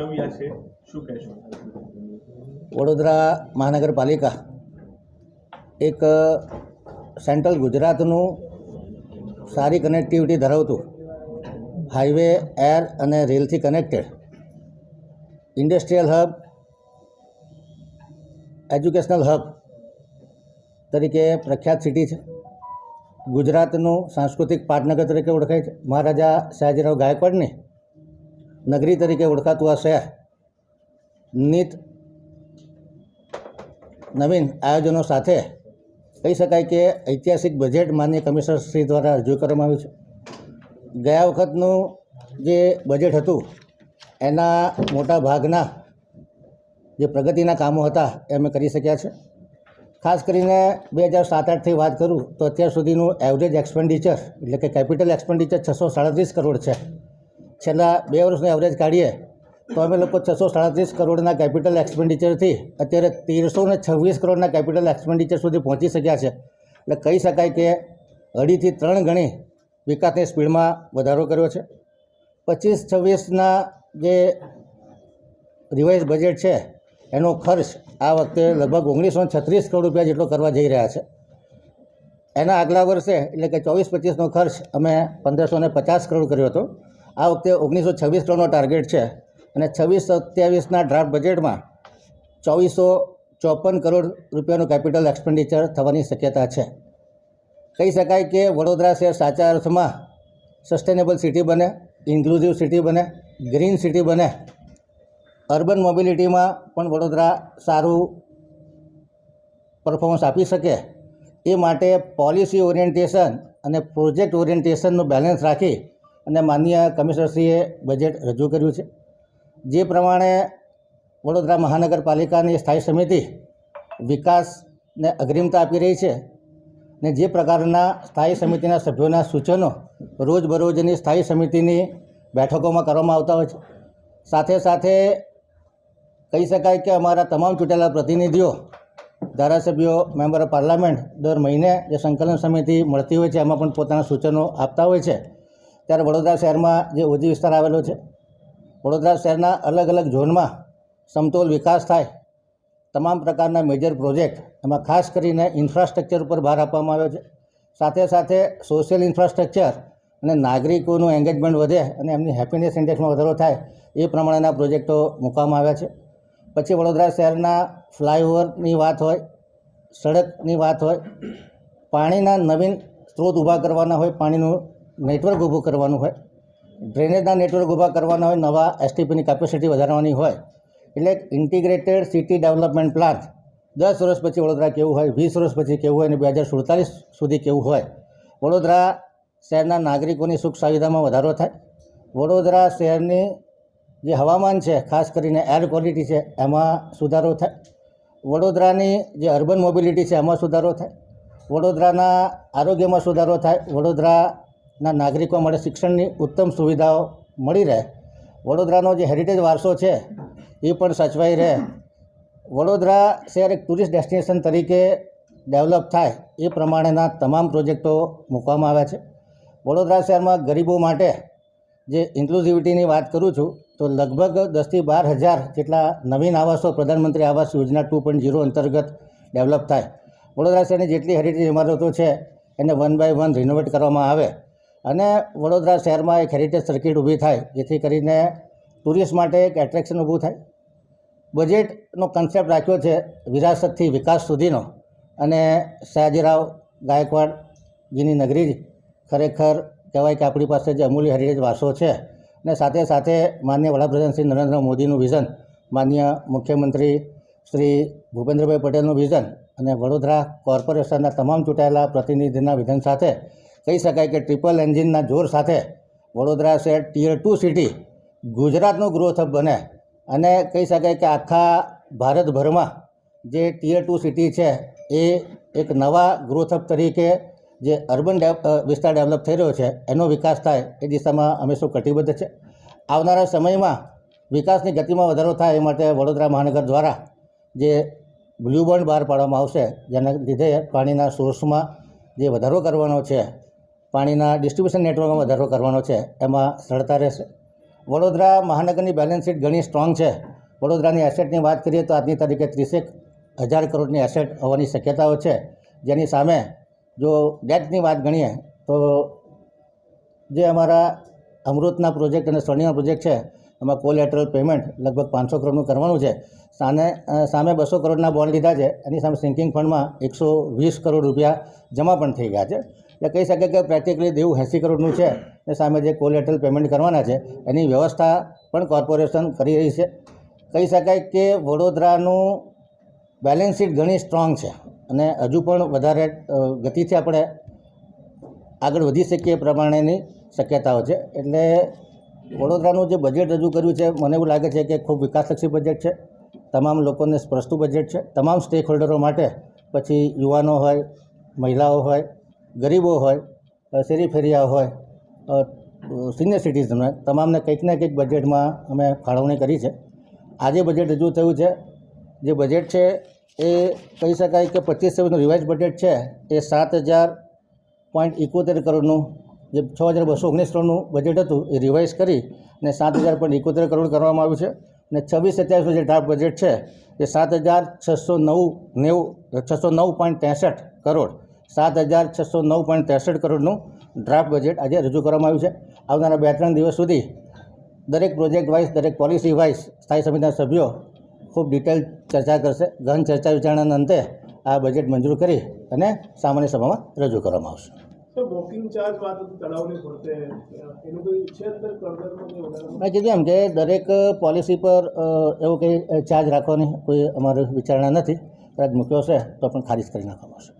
ગોઠવ્યા છે શું કહેશો? વડોદરા મહાનગરપાલિકા એક સેન્ટ્રલ ગુજરાતનું સારી કનેક્ટિવિટી ધરાવતું હાઈવે એર અને રેલથી connected industrial hub educational hub તરીકે પ્રખ્યાત સિટી છે. ગુજરાતનું સાંસ્કૃતિક પાટનગર તરીકે ઓળખાય છે. મહારાજા સયાજીરાવ ગાયકવાડની નગરી તરીકે ઓળખાતું આ શહેર નિત નવીન આયોજનો સાથે કહી શકાય કે ઐતિહાસિક બજેટ માન્ય કમિશનર શ્રી દ્વારા રજૂ કરવામાં આવ્યું છે. ગયા વખતનું જે બજેટ હતું, એના મોટા ભાગના જે પ્રગતિના કામો હતા, એ અમે કરી શક્યા છે. ખાસ કરીને બે હજાર સાત આઠથી વાત કરું, તો અત્યાર સુધીનું એવરેજ એક્સપેન્ડિચર એટલે કે કેપિટલ એક્સપેન્ડિચર છસો સાડત્રીસ કરોડ છે. છેલ્લા બે વર્ષનું એવરેજ કાઢીએ, તો અમે લોકો છસો સાડત્રીસ કરોડના કેપિટલ એક્સપેન્ડિચરથી અત્યારે તેરસો ને છવ્વીસ કરોડના કેપિટલ એક્સપેન્ડિચર સુધી પહોંચી શક્યા છે. એટલે કહી શકાય કે અઢીથી ત્રણ ગણી વિકાસની સ્પીડમાં વધારો કર્યો છે. પચીસ છવ્વીસના જે રિવાઇઝ બજેટ છે, એનો ખર્ચ આ વખતે લગભગ ઓગણીસો છત્રીસ કરોડ રૂપિયા જેટલો કરવા જઈ રહ્યા છે. એના આગલા વર્ષે, એટલે કે ચોવીસ પચીસનો ખર્ચ અમે પંદરસો ને પચાસ કરોડ કર્યો હતો. આ વખતે ઓગણીસો છવ્વીસ કરોડનો ટાર્ગેટ છે અને છવ્વીસ સત્યાવીસના ડ્રાફ્ટ બજેટમાં ચોવીસો ચોપન કરોડ રૂપિયાનું કેપિટલ એક્સપેન્ડિચર થવાની શક્યતા છે. કહી શકાય કે વડોદરા શહેર સાચા અર્થમાં સસ્ટેનેબલ સિટી બને ઇન્ક્લુઝિવ સિટી બને ગ્રીન સિટી બને. અર્બન મોબિલિટીમાં પણ વડોદરા સારું પરફોર્મન્સ આપી શકે. એ માટે પોલિસી ઓરિએન્ટેશન અને પ્રોજેક્ટ ઓરિએન્ટેશનનું બેલેન્સ રાખી અને માનનીય કમિશનરશ્રીએ બજેટ રજૂ કર્યું છે. જે પ્રમાણે વડોદરા મહાનગરપાલિકાની સ્થાયી સમિતિ વિકાસને અગ્રિમતા આપી રહી છે ને જે પ્રકારના સ્થાયી સમિતિના સભ્યોના સૂચનો રોજબરોજની સ્થાયી સમિતિની બેઠકોમાં કરવામાં આવતા હોય છે. સાથે સાથે કહી શકાય કે અમારા તમામ ચૂંટેલા પ્રતિનિધિઓ, ધારાસભ્યો, મેમ્બર ઓફ પાર્લામેન્ટ દર મહિને જે સંકલન સમિતિ મળતી હોય છે, એમાં પણ પોતાના સૂચનો આપતા હોય છે. ત્યારે વડોદરા શહેરમાં જે ઓજી વિસ્તાર આવેલો છે, વડોદરા શહેરના અલગ અલગ ઝોનમાં સમતોલ વિકાસ થાય, તમામ પ્રકારના મેજર પ્રોજેક્ટ એમાં ખાસ કરીને ઇન્ફ્રાસ્ટ્રક્ચર ઉપર ભાર આપવામાં આવ્યો છે. સાથે સાથે સોશિયલ ઇન્ફ્રાસ્ટ્રક્ચર અને નાગરિકોનું એન્ગેજમેન્ટ વધે અને એમની હેપીનેસ ઇન્ડેક્સમાં વધારો થાય, એ પ્રમાણેના પ્રોજેક્ટો મૂકવામાં આવ્યા છે. પછી વડોદરા શહેરના ફ્લાયઓવરની વાત હોય, સડકની વાત હોય, પાણીના નવીન સ્ત્રોત ઊભા કરવાના હોય, પાણીનું નેટવર્ક ઊભું કરવાનું હોય, ડ્રેનેજના નેટવર્ક ઊભા કરવાના હોય, નવા એસટીપીની કેપેસિટી વધારવાની હોય, એટલે ઇન્ટિગ્રેટેડ સિટી ડેવલપમેન્ટ પ્લાન દસ વર્ષ પછી વડોદરા કેવું હોય, વીસ વર્ષ પછી કેવું હોય, અને બે હજાર સુડતાલીસ સુધી કેવું હોય, વડોદરા શહેરના નાગરિકોની સુખ સુવિધામાં વધારો થાય. વડોદરા શહેરની જે હવામાન છે, ખાસ કરીને એર ક્વોલિટી છે, એમાં સુધારો થાય. વડોદરાની જે અર્બન મોબિલિટી છે, એમાં સુધારો થાય. વડોદરાના આરોગ્યમાં સુધારો થાય. વડોદરાના નાગરિકો માટે શિક્ષણની ઉત્તમ સુવિધાઓ મળી રહે. વડોદરાનો જે હેરિટેજ વારસો છે, એ પણ સચવાઈ રહે. વડોદરા શહેર એક ટુરિસ્ટ ડેસ્ટિનેશન તરીકે ડેવલપ થાય, એ પ્રમાણેના તમામ પ્રોજેક્ટો મૂકવામાં આવ્યા છે. વડોદરા શહેરમાં ગરીબો માટે જે ઇન્ક્લુઝિવિટીની વાત કરું છું, તો લગભગ દસથી બાર હજાર જેટલા નવીન આવાસો Pradhanmantri Awas Yojana two point zero અંતર્ગત ડેવલપ થાય. વડોદરા શહેરની જેટલી હેરિટેજ ઇમારતો છે, એને વન બાય વન રિનોવેટ કરવામાં આવે. અને વડોદરા શહેરમાં એક હેરિટેજ સર્કિટ ઊભી થાય, જેથી કરીને ટુરિસ્ટ માટે એક એટ્રેક્શન ઊભું થાય. બજેટનો કન્સેપ્ટ રાખ્યો છે વિરાસતથી વિકાસ સુધીનો. અને સયાજીરાવ ગાયકવાડજીની નગરી ખરેખર કહેવાય કે આપણી પાસે જે અમૂલ્ય હેરિટેજ વારસો છે. અને સાથે સાથે માન્ય વડાપ્રધાન શ્રી નરેન્દ્ર મોદીનું વિઝન માન્ય મુખ્યમંત્રી શ્રી ભૂપેન્દ્રભાઈ પટેલનું વિઝન અને વડોદરા કોર્પોરેશનના તમામ ચૂંટાયેલા પ્રતિનિધિના વિધન સાથે કહી શકાય કે ટ્રિપલ એન્જિનના જોર સાથે વડોદરા શહેર ટીયર ટુ સિટી ગુજરાતનું ગ્રોથ હબ બને. અને કહી શકાય કે આખા ભારતભરમાં જે ટીયર ટુ સિટી છે, એ એક નવા ગ્રોથ હબ તરીકે જે અર્બન વિસ્તાર ડેવલપ થઈ રહ્યો છે, એનો વિકાસ થાય એ દિશામાં અમે શું કટિબદ્ધ છે? આવનારા સમયમાં વિકાસની ગતિમાં વધારો થાય એ માટે વડોદરા મહાનગર દ્વારા જે બ્લુ બહાર પાડવામાં આવશે, જેના લીધે પાણીના સોર્સમાં જે વધારો કરવાનો છે પાણીના ડિસ્ટ્રીબ્યુશન નેટવર્કમાં વધારો કરવાનો છે. એમાં સરળતા રહેશે. વડોદરા મહાનગરની બેલેન્સ શીટ ઘણી સ્ટ્રોંગ છે. વડોદરાની એસેટની વાત કરીએ તો આજની તારીખે ત્રીસેક હજાર કરોડની એસેટ હોવાની શક્યતાઓ છે. જેની સામે જો ડેટની વાત ગણીએ તો જે અમારા અમૃતના પ્રોજેક્ટ અને સ્વર્ણિમા પ્રોજેક્ટ છે, એમાં કોલેટરલ પેમેન્ટ લગભગ પાંચસો કરોડનું કરવાનું છે. સામે સામે બસો કરોડના બોન્ડ લીધા છે. એની સામે સિંકિંગ ફંડમાં એકસો વીસ કરોડ રૂપિયા જમા પણ થઈ ગયા છે. એટલે કહી શકાય કે પ્રેક્ટિકલી દેવું એંસી કરોડનું છે અને સામે જે કોલેટરલ પેમેન્ટ કરવાના છે, એની વ્યવસ્થા પણ કોર્પોરેશન કરી રહી છે. કહી શકાય કે વડોદરાનું બેલેન્સ શીટ ઘણી સ્ટ્રોંગ છે અને હજુ પણ વધારે ગતિથી આપણે આગળ વધી શકીએ એ પ્રમાણેની શક્યતાઓ છે. એટલે વડોદરાનું જે બજેટ રજૂ કર્યું છે, મને એવું લાગે છે કે ખૂબ વિકાસલક્ષી બજેટ છે. તમામ લોકોને સ્પર્શતું બજેટ છે. તમામ સ્ટેક હોલ્ડરો માટે પછી યુવાનો હોય, મહિલાઓ હોય ગરીબો હોય શેરી ફેરિયા હોય સિનિયર સિટીઝન હોય, તમામને કંઈક ને કંઈક બજેટમાં અમે ફાળવણી કરી છે. આજે બજેટ રજૂ થયું છે. જે બજેટ છે એ કહી શકાય કે પચીસ છવ્વીસનું રિવાઇઝ બજેટ છે. એ સાત હજાર પોઈન્ટ એકોતેર કરોડનું, જે છ હજાર બસો ઓગણીસ કરોડનું બજેટ હતું, એ રિવાઇઝ કરી અને સાત હજાર પોઈન્ટ એકોતેર કરોડ કરવામાં આવ્યું છે. અને છવ્વીસ સત્યાવીસનું જે ડ્રાફ્ટ બજેટ છે, એ સાત હજાર છસો નવ નેવું, છસો નવ પોઈન્ટ ત્રેસઠ કરોડ સાત હજાર છસો નવ પોઈન્ટ ત્રેસઠ કરોડનું ડ્રાફ્ટ બજેટ આજે રજૂ કરવામાં આવ્યું છે. આવનારા બે ત્રણ દિવસ સુધી દરેક પ્રોજેક્ટ વાઇઝ દરેક પોલિસી વાઇઝ સ્થાયી સમિતિના સભ્યો ખૂબ ડિટેલ ચર્ચા કરશે. ગહન ચર્ચા વિચારણાના અંતે આ બજેટ મંજૂર કરી અને સામાન્ય સભામાં રજૂ કરવામાં આવશે. મેં કીધું એમ કે દરેક પોલિસી પર એવો કંઈ ચાર્જ રાખવાની કોઈ અમારી વિચારણા નથી. કદાચ મૂક્યો છે તો પણ ખારિજ કરી નાખવામાં આવશે.